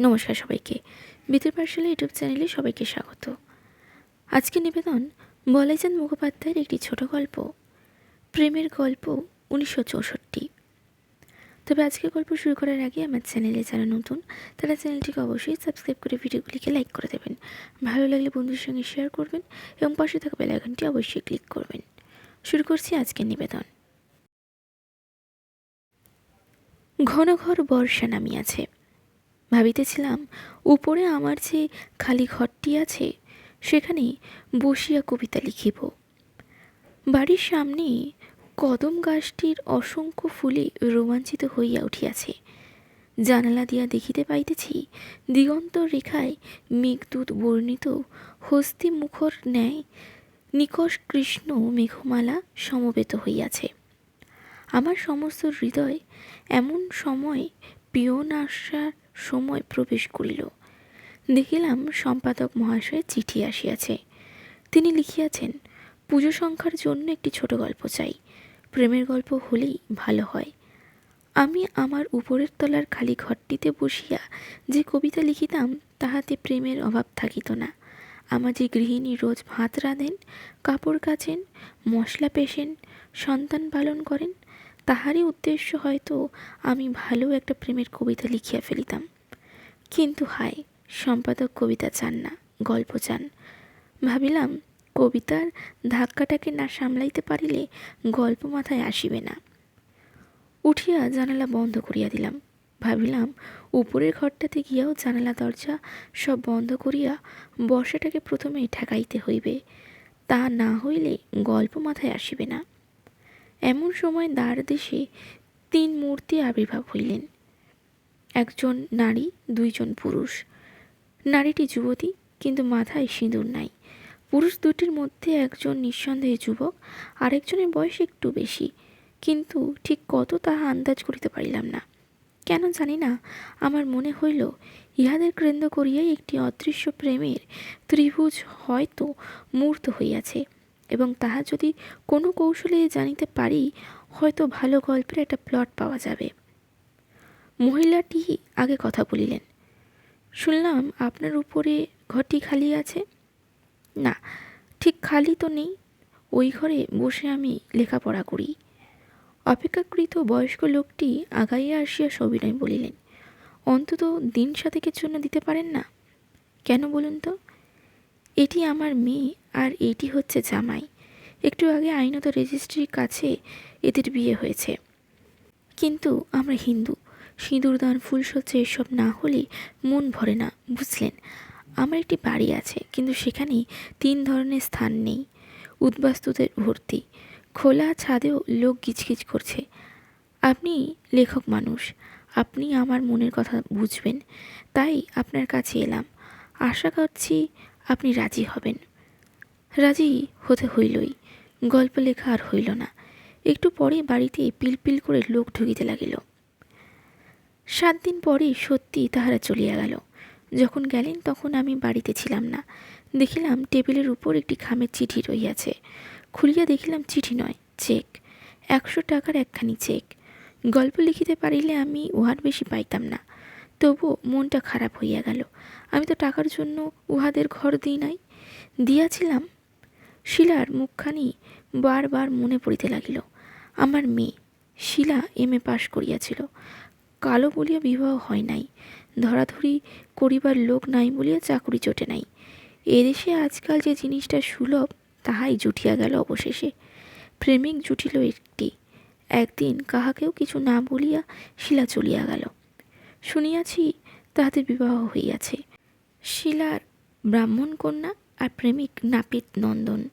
নমস্কার সবাইকে। বিতুর পাঠশালা ইউটিউব চ্যানেলে সবাইকে স্বাগত। আজকে নিবেদন বলাইচাঁদ মুখোপাধ্যায়ের একটি ছোট গল্প, প্রেমের গল্প উনিশশো চৌষট্টি। তবে আজকের গল্প শুরু করার আগে আমার চ্যানেলে যারা নতুন, তারা চ্যানেলটিকে অবশ্যই সাবস্ক্রাইব করে ভিডিওগুলিকে লাইক করে দেবেন। ভালো লাগলে বন্ধুর সঙ্গে শেয়ার করবেন এবং পাশে থাকা বেলাইকনটি অবশ্যই ক্লিক করবেন। শুরু করছি আজকের নিবেদন। ঘন ঘর বর্ষা নামিয়াছে। ভাবিতেছিলাম, উপরে আমার যে খালি ঘরটি আছে সেখানে বসিয়া কবিতা লিখিব। বাড়ির সামনে কদম গাছটির অসংখ্য ফুলে রোমাঞ্চিত হইয়া উঠিয়াছে। জানালা দিয়া দেখিতে পাইতেছি দিগন্ত রেখায় মেঘদূত বর্ণিত হস্তি মুখর ন্যায় নিকষ কৃষ্ণ মেঘমালা সমবেত হইয়াছে। আমার সমস্ত হৃদয় এমন সময় পিয়ন আসার সময় প্রবেশ করিল। দেখিলাম সম্পাদক মহাশয় চিঠি আসিয়াছে। তিনি লিখিয়াছেন, পুজো সংখ্যার জন্য একটি ছোট গল্প চাই। প্রেমের গল্প হলেই ভালো হয়। আমি আমার উপরের তলার খালি ঘরটিতে বসিয়া যে কবিতা লিখিতাম, তাহাতে প্রেমের অভাব থাকিত না। আমার যে গৃহিণী রোজ ভাত রাঁধেন, কাপড় কাচেন, মশলা পেশেন সন্তান পালন করেন তাহারই উদ্দেশ্য হয়তো আমি ভালো একটা প্রেমের কবিতা লিখিয়া ফেলিতাম। কিন্তু হায়, সম্পাদক কবিতা চান না, গল্প চান। ভাবিলাম, কবিতার ধাক্কাটাকে না সামলাইতে পারিলে গল্প মাথায় আসিবে না। উঠিয়া জানালা বন্ধ করিয়া দিলাম। ভাবিলাম, উপরের ঘরটাতে গিয়াও জানালা দরজা সব বন্ধ করিয়া বর্ষাটাকে প্রথমে ঠেকাইতে হইবে। তা না হইলে গল্প মাথায় আসিবে না। এমন সময় দ্বার দেশে তিন মূর্তি আবির্ভাব হইলেন। একজন নারী, দুইজন পুরুষ। নারীটি যুবতী, কিন্তু মাথায় সিঁদুর নাই। পুরুষ দুটির মধ্যে একজন নিঃসন্দেহে যুবক, আরেকজনের বয়স একটু বেশি। কিন্তু ঠিক কত তাহা আন্দাজ করিতে পারিলাম না। কেন জানি না, আমার মনে হইল, ইহাদের কেন্দ্র করিয়াই একটি অদৃশ্য প্রেমের ত্রিভুজ হয়তো মূর্ত হইয়াছে। এবং তাহা যদি কোনো কৌশলে জানিতে পারি, হয়তো ভালো গল্পের একটা প্লট পাওয়া যাবে। মহিলাটি আগে কথা বলিলেন, শুনলাম আপনার উপরে ঘরটি খালি আছে? না, ঠিক খালি তো নেই, ওই ঘরে বসে আমি লেখাপড়া করি। অপেক্ষাকৃত বয়স্ক লোকটি আগাইয়া আসিয়া সবিনয় বলিলেন, অন্তত দিন সাতেকের জন্য দিতে পারেন না? কেন বলুন তো? এটি আমার মেয়ে আর এটি হচ্ছে জামাই। একটু আগে আইনত রেজিস্ট্রির কাছে এদের বিয়ে হয়েছে। কিন্তু আমরা হিন্দু। সিঁদুরদান ফুলসজ্জা এসব না হলে মন ভরে না, বুঝলেন? আমার একটি বাড়ি আছে, কিন্তু সেখানে তিন ধরনের স্থান নেই। উদ্বাস্তুদের ভর্তি। খোলা ছাদেও লোক গিজগিজ করছে। আপনি লেখক মানুষ। আপনি আমার মনের কথা বুঝবেন। তাই আপনার কাছে এলাম। আশা করছি আপনি রাজি হবেন। রাজি হতে হইলই, গল্প লেখা আর হইল না। একটু পরে বাড়িতে পিলপিল করে লোক ঢুকিতে লাগিল। সাত দিন পরেই সত্যি তাহারা চলিয়া গেল। যখন গেলেন তখন আমি বাড়িতে ছিলাম না। দেখিলাম টেবিলের উপর একটি খামের চিঠি রইয়াছে খুলিয়া দেখিলাম চিঠি নয়, চেক। একশো টাকার একখানি চেক। গল্প লিখিতে পারিলে আমি উহার বেশি পাইতাম না। তবু মনটা খারাপ হইয়া গেল। আমি তো টাকার জন্য উহাদের ঘর দিই নাই। দিয়াছিলাম। শিলার মুখখানি বারবার মনে পড়িতে লাগিল। আমার মেয়ে শিলা এম এ পাশ করিয়াছিল। কালো বলিয়া বিবাহ হয় নাই। ধরাধরি করিবার লোক নাই বলিয়া চাকুরি জোটে নাই। এদেশে আজকাল যে জিনিসটা সুলভ, তাহাই জুটিয়া গেল অবশেষে। প্রেমিক জুটিল একটি। একদিন কাহাকেও কিছু না বলিয়া শিলা চলিয়া গেল। শুনিয়াছি তাহাদের বিবাহ হইয়াছে। শিলার ব্রাহ্মণ কন্যা আর প্রেমিক নাপিত নন্দন।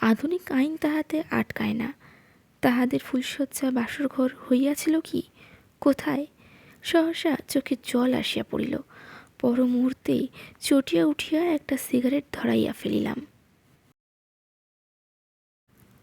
আধুনিক আইন তাহাতে আটকায় না। তাহাদের ফুলশয্যা বাসর ঘর হইয়াছিল কি? কোথায়? সহসা চোখে জল আসিয়া পড়িল। পর মুহূর্তেই চটিয়া উঠিয়া একটা সিগারেট ধরাইয়া ফেলিলাম।